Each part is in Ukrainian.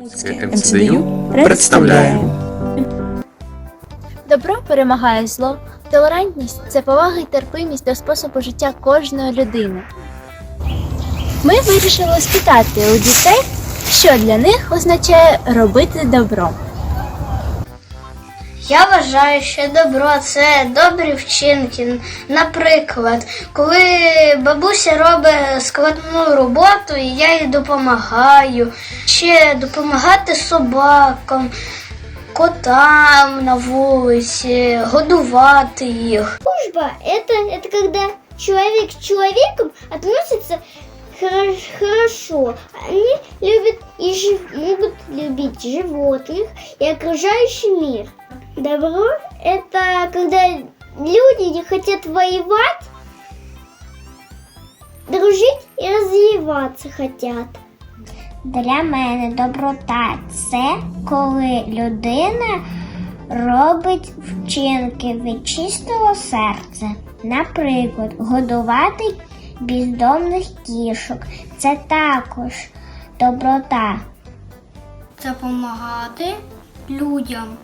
МЦДЮ представляє Добро перемагає зло. Толерантність це повага і терпимість до способу життя кожної людини. Ми вирішили спитати у дітей, що для них означає робити добро. Я вважаю, що добро це добрі вчинки. Наприклад, коли бабуся робить складну роботу, і я їй допомагаю, ще допомагати собакам, котам на вулиці, годувати їх. Дружба это, это когда человек с человеком относится хоро- хорошо. Они любят и жив- могут любить животных и окружающий мир. Добро это когда люди не хотят воевать, дружить и развиваться хотят. Для мене доброта це коли людина робить вчинки від чистого серця. Наприклад, годувати бездомних кішок. Це також доброта. Допомагати людям.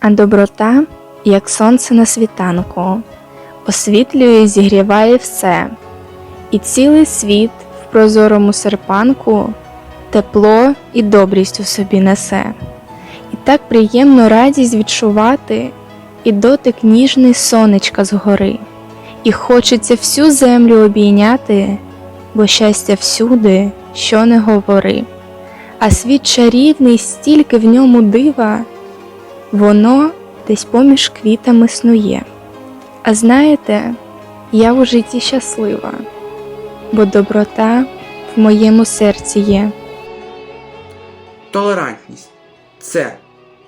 А доброта, як сонце на світанку, освітлює і зігріває все, і цілий світ в прозорому серпанку тепло і добрість у собі несе. І так приємно радість відчувати, і дотик ніжний сонечка згори, і хочеться всю землю обійняти, бо щастя всюди, що не говори. А світ чарівний, стільки в ньому дива. Воно десь поміж квітами снує. А знаєте, я у житті щаслива, бо доброта в моєму серці є. толерантність це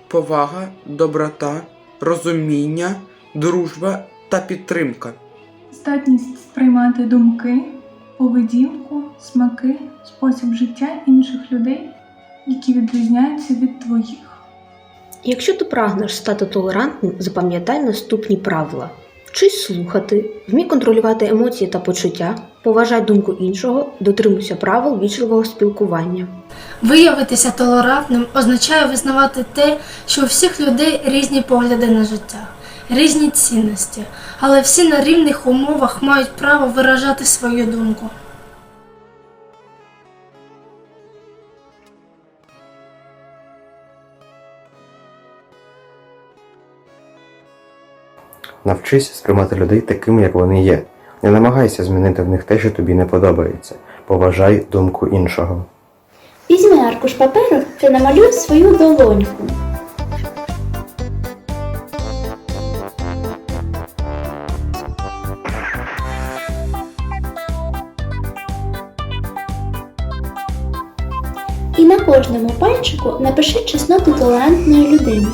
повага, доброта, розуміння, дружба та підтримка. здатність сприймати думки, поведінку, смаки, спосіб життя інших людей, які відрізняються від твоїх. Якщо ти прагнеш стати толерантним, запам'ятай наступні правила: вчись слухати, вмій контролювати емоції та почуття, поважай думку іншого, дотримуйся правил вічливого спілкування. Виявитися толерантним означає визнавати те, що у всіх людей різні погляди на життя, різні цінності, але всі на рівних умовах мають право виражати свою думку. Навчись сприймати людей такими, як вони є. Не намагайся змінити в них те, що тобі не подобається. Поважай думку іншого. Візьми аркуш паперу та намалюй свою долоньку. І на кожному пальчику напиши чесноти толерантної людини.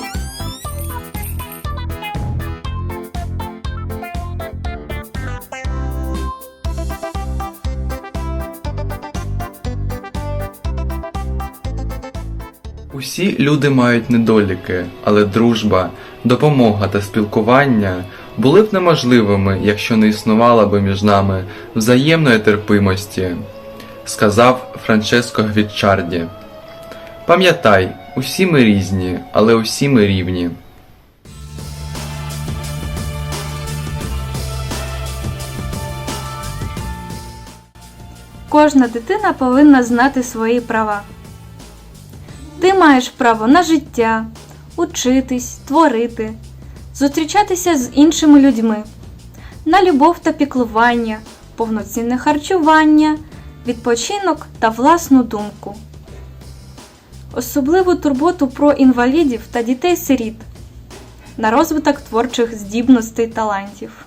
Усі люди мають недоліки, але дружба, допомога та спілкування були б неможливими, якщо не існувала би між нами взаємної терпимості, сказав Франческо Гвіччарді. Пам'ятай, усі ми різні, але усі ми рівні. Кожна дитина повинна знати свої права. Ти маєш право на життя, учитись, творити, зустрічатися з іншими людьми, на любов та піклування, повноцінне харчування, відпочинок та власну думку. Особливу турботу про інвалідів та дітей-сиріт, на розвиток творчих здібностей талантів.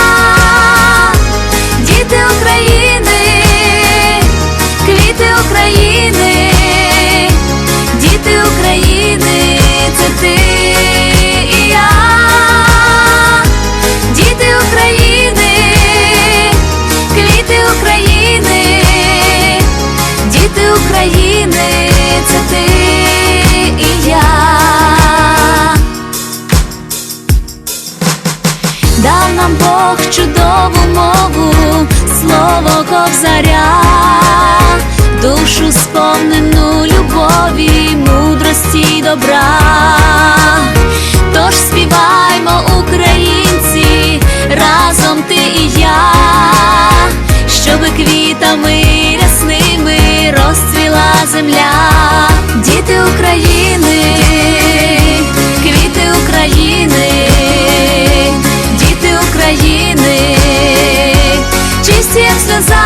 добра. Тож співаймо, українці, разом ти і я, щоби квітами рясними розцвіла земля, діти України, квіти України, діти України, чисті як сльоза,